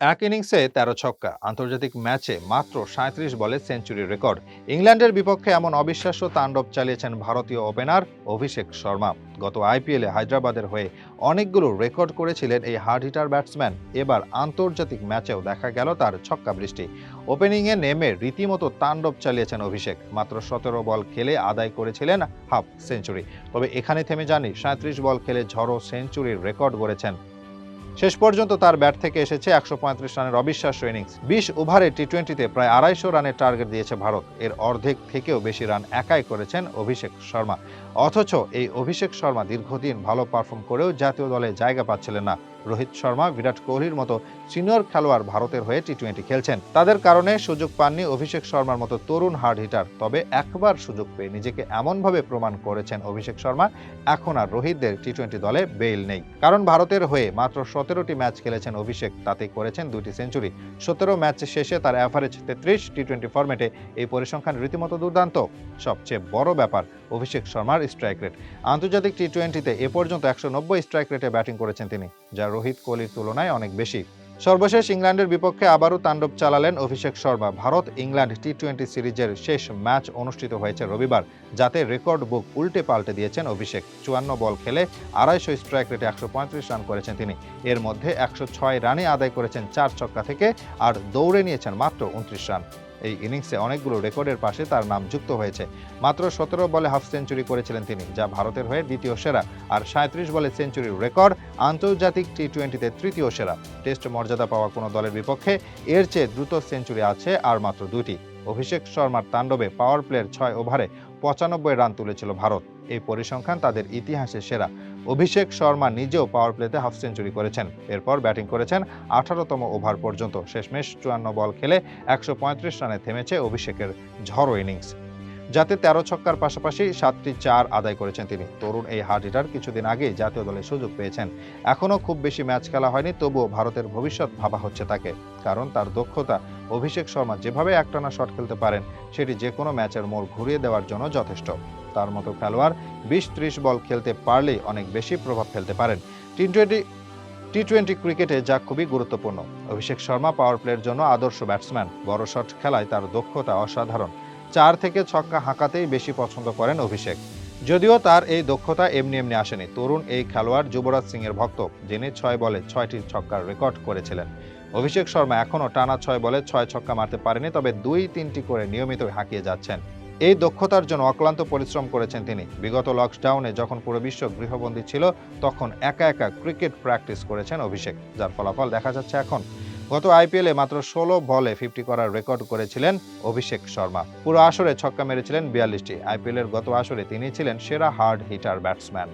এক ইনিংসে তেরো ছক্কা। আন্তর্জাতিক ম্যাচে মাত্র সাঁত্রিশ বলে সেঞ্চুরি রেকর্ড। ইংল্যান্ডের বিপক্ষে এমন অবিশ্বাস্য তাণ্ডব চালিয়েছেন ভারতীয় ওপেনার অভিষেক শর্মা। গত আইপিএলে হায়দ্রাবাদের হয়ে অনেকগুলো রেকর্ড করেছিলেন এই হার্ড হিটার ব্যাটসম্যান। এবার আন্তর্জাতিক ম্যাচেও দেখা গেল তার ছক্কা বৃষ্টি ওপেনিংয়ে নেমে রীতিমতো তাণ্ডব চালিয়েছেন অভিষেক। মাত্র সতেরো বল খেলে আদায় করেছিলেন হাফ সেঞ্চুরি। তবে এখানে থেমে যাননি। সাঁত্রিশ বল খেলে ঝড়ো সেঞ্চুরির রেকর্ড গড়েছেন শেষ পর্যন্ত তার ব্যাট থেকে এসেছে একশো পঁয়ত্রিশ রানের অবিশ্বাস্য ইনিংস। বিশ ওভারে টি টোয়েন্টিতে প্রায় আড়াইশো রানের টার্গেট দিয়েছে ভারত। এর অর্ধেক থেকেও বেশি রান একাই করেছেন অভিষেক শর্মা। অথচ এই অভিষেক শর্মা দীর্ঘদিন ভালো পারফর্ম করেও জাতীয় দলে জায়গা পাচ্ছিলেন না। রোহিত শর্মা, বিরাট কোহলির মতো সিনিয়র খেলোয়াড় ভারতের হয়ে টি টোয়েন্টি খেলছেন। তাদের কারণে সুযোগ পাননি অভিষেক শর্মার মতো তরুণ হার্ড হিটার। তবে একবার সুযোগ পেয়ে নিজেকে এমনভাবে প্রমাণ করেছেন অভিষেক শর্মা, এখন আর রোহিতদের টি টোয়েন্টি দলে বেইল নেই। কারণ ভারতের হয়ে মাত্র সতেরোটি ম্যাচ খেলেছেন অভিষেক, তাতে করেছেন দুটি সেঞ্চুরি। সতেরো ম্যাচ শেষে তার অ্যাভারেজ তেত্রিশ টি টোয়েন্টি ফরম্যাটে এই পরিসংখ্যান রীতিমতো দুর্দান্ত। সবচেয়ে বড় ব্যাপার, অভিষেক শর্মার স্ট্রাইক রেট আন্তর্জাতিক টি টোয়েন্টিতে এ পর্যন্ত একশো নব্বই স্ট্রাইক রেটে ব্যাটিং করেছেন তিনি, যা রোহিত কোহলির তুলনায় অনেক বেশি। সর্বশেষ ইংল্যান্ডের বিপক্ষে আবারও তাণ্ডব চালালেন Abhishek Sharma. Bharat, England T twenty সিরিজের শেষ ম্যাচ অনুষ্ঠিত হয়েছে রবিবার, যাতে রেকর্ড বুক উল্টে পাল্টে দিয়েছেন অভিষেক। চুয়ান্ন বল খেলে আড়াইশো স্ট্রাইক রেটে একশো পঁয়ত্রিশ রান করেছেন তিনি। এর মধ্যে একশো ছয় রানে আদায় করেছেন চার ছক্কা থেকে আর দৌড়ে নিয়েছেন মাত্র উনত্রিশ রান এই ইনিংসে অনেকগুলো রেকর্ডের পাশে তার নাম যুক্ত হয়েছে। মাত্র সতেরো বলে হাফ সেঞ্চুরি করেছিলেন তিনি, যা ভারতের হয়ে দ্বিতীয় সেরা। আর সাঁত্রিশ বলে সেঞ্চুরির রেকর্ড, আন্তর্জাতিক টি টোয়েন্টিতে তৃতীয় সেরা। টেস্ট মর্যাদা পাওয়া কোনো দলের বিপক্ষে এর চেয়ে দ্রুত সেঞ্চুরি আছে আর মাত্র দুটি অভিষেক শর্মার তাণ্ডবে পাওয়ার প্লের ছয় ওভারে পঁচানব্বই রান তুলেছিল ভারত। এই পরিসংখ্যান তাদের ইতিহাসে সেরা। অভিষেক শর্মা নিজেও পাওয়ার প্লেতে হাফ সেঞ্চুরি করেছেন। এরপর ব্যাটিং করেছেন আঠারোতম ওভার পর্যন্ত। শেষমেশ চুয়ান্ন বল খেলে একশো পঁয়ত্রিশ রানে থেমেছে অভিষেকের ঝড়ো ইনিংস যাতে তেরো ছক্কার পাশাপাশি সাতটি চার আদায় করেছেন তিনি। তরুণ এই হার্ড হিটার কিছুদিন আগেই জাতীয় দলে সুযোগ পেয়েছেন। এখনও খুব বেশি ম্যাচ খেলা হয়নি, তবুও ভারতের ভবিষ্যৎ ভাবা হচ্ছে তাকে। কারণ তার দক্ষতা অভিষেক শর্মা যেভাবে একটানা শট খেলতে পারেন, সেটি যে কোনো ম্যাচের মোড় ঘুরিয়ে দেওয়ার জন্য যথেষ্ট। তার মতো খেলোয়াড় বিশ ত্রিশ বল খেলতে পারলেই অনেক বেশি প্রভাব ফেলতে পারেন। টি টোয়েন্টি টি টোয়েন্টি ক্রিকেটে যা খুবই গুরুত্বপূর্ণ। অভিষেক শর্মা পাওয়ার প্লের জন্য আদর্শ ব্যাটসম্যান বড় শট খেলায় তার দক্ষতা অসাধারণ। চার থেকে ছক্কা হাঁকাতেই বেশি পছন্দ করেন অভিষেক। যদিও তার এই দক্ষতা এমনি এমনি আসেনি। তরুণ এই খেলোয়াড় যুবরাজ সিং এর ভক্ত, যিনি ছয় বলে ছয়টি ছক্কার রেকর্ড করেছিলেন। অভিষেক শর্মা এখনও টানা ছয় বলে ছয় ছক্কা মারতে পারেনি, তবে দুই তিনটি করে নিয়মিত হাঁকিয়ে যাচ্ছেন। এই দক্ষতার জন্য অক্লান্ত পরিশ্রম করেছেন তিনি। বিগত লকডাউনে যখন পুরো বিশ্ব গৃহবন্দী ছিল, তখন একা একা ক্রিকেট প্র্যাকটিস করেছেন অভিষেক, যার ফলাফল দেখা যাচ্ছে এখন। গত আইপিএলে মাত্র ষোলো বলে ফিফটি করার রেকর্ড করেছিলেন অভিষেক শর্মা। পুরো আসরে ছক্কা মেরেছিলেন বিয়াল্লিশটি। আইপিএলের গত আসরে তিনি ছিলেন সেরা হার্ড হিটার ব্যাটসম্যান।